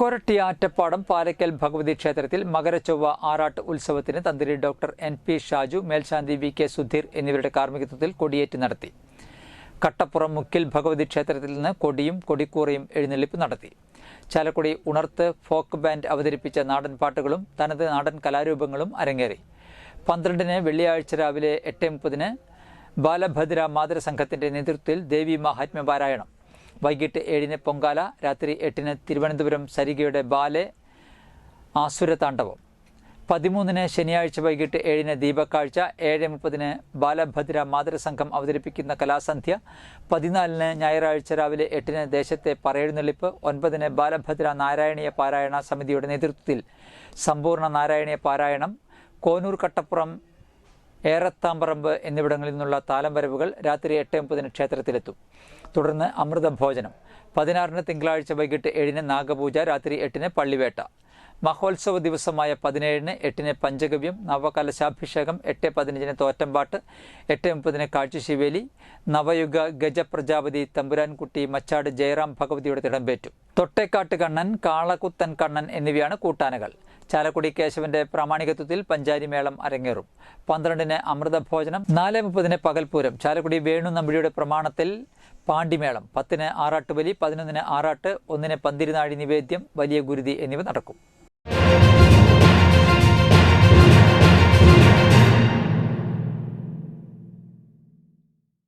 കൊരട്ടി ആറ്റപ്പാടം പാലക്കൽ ഭഗവതി ക്ഷേത്രത്തിൽ മകരച്ചൊവ്വ ആറാട്ട് ഉത്സവത്തിന് തന്ത്രി ഡോക്ടർ എൻ പി ഷാജു മേൽശാന്തി വി കെ സുധീർ എന്നിവരുടെ കാർമ്മികത്വത്തിൽ കൊടിയേറ്റ് നടത്തി. കട്ടപ്പുറം മുക്കിൽ ഭഗവതി ക്ഷേത്രത്തിൽ നിന്ന് കൊടിയും കൊടിക്കൂറയും എഴുന്നള്ളിപ്പ് നടത്തി. ചാലക്കുടി ഉണർത്ത് ഫോക്ക് ബാൻഡ് അവതരിപ്പിച്ച നാടൻ പാട്ടുകളും തനത് നാടൻ കലാരൂപങ്ങളും അരങ്ങേറി. പന്ത്രണ്ടിന് വെള്ളിയാഴ്ച രാവിലെ എട്ട് മുപ്പതിന് ബാലഭദ്ര മാതൃസംഘത്തിന്റെ നേതൃത്വത്തിൽ ദേവി മഹാത്മ്യ പാരായണം. വൈകിട്ട് ഏഴിന് പൊങ്കാല രാത്രി എട്ടിന് തിരുവനന്തപുരം സരികയുടെ ബാലെ ആസുരതാണ്ഡവം. പതിമൂന്നിന് ശനിയാഴ്ച വൈകിട്ട് ഏഴിന് ദീപക്കാഴ്ച ഏഴ് മുപ്പതിന് ബാലഭദ്ര മാതൃസംഘം അവതരിപ്പിക്കുന്ന കലാസന്ധ്യ പതിനാലിന് ഞായറാഴ്ച രാവിലെ എട്ടിന് ദേശത്തെ പറയെഴുന്നള്ളിപ്പ് ഒൻപതിന് ബാലഭദ്ര നാരായണീയ പാരായണ സമിതിയുടെ നേതൃത്വത്തിൽ സമ്പൂർണ നാരായണീയ പാരായണം കോനൂർ കട്ടപ്പുറം ഏറത്താമ്പറമ്പ് എന്നിവിടങ്ങളിൽ നിന്നുള്ള താലം വരവുകൾ രാത്രി എട്ട് മുപ്പതിന് ക്ഷേത്രത്തിലെത്തും. തുടർന്ന് അമൃത ഭോജനം പതിനാറിന് തിങ്കളാഴ്ച വൈകിട്ട് ഏഴിന് നാഗപൂജ രാത്രി എട്ടിന് പള്ളിവേട്ട. മഹോത്സവ ദിവസമായ പതിനേഴിന് എട്ടിന് പഞ്ചഗവ്യം നവകലശാഭിഷേകം എട്ട് പതിനഞ്ചിന് തോറ്റമ്പാട്ട് എട്ട് മുപ്പതിന് കാഴ്ചശിവേലി നവയുഗ ഗജപ്രജാപതി തമ്പുരാൻകുട്ടി മച്ചാട് ജയറാം ഭഗവതിയുടെ തിടമ്പേറ്റു. തൊട്ടേക്കാട്ട് കണ്ണൻ കാളകുത്തൻ കണ്ണൻ എന്നിവയാണ് കൂട്ടാനകൾ. ചാലക്കുടി കേശവന്റെ പ്രാമാണികത്വത്തിൽ പഞ്ചാരി മേളം അരങ്ങേറും. പന്ത്രണ്ടിന് അമൃതഭോജനം നാല് മുപ്പതിന് പകൽപൂരം ചാലക്കുടി വേണു നമ്പിടിയുടെ പ്രമാണത്തിൽ പാണ്ടിമേളം. പത്തിന് ആറാട്ടുബലി പതിനൊന്നിന് ആറാട്ട് ഒന്നിന് പന്തിരുനാഴി നിവേദ്യം വലിയ ഗുരുതി എന്നിവ നടക്കും.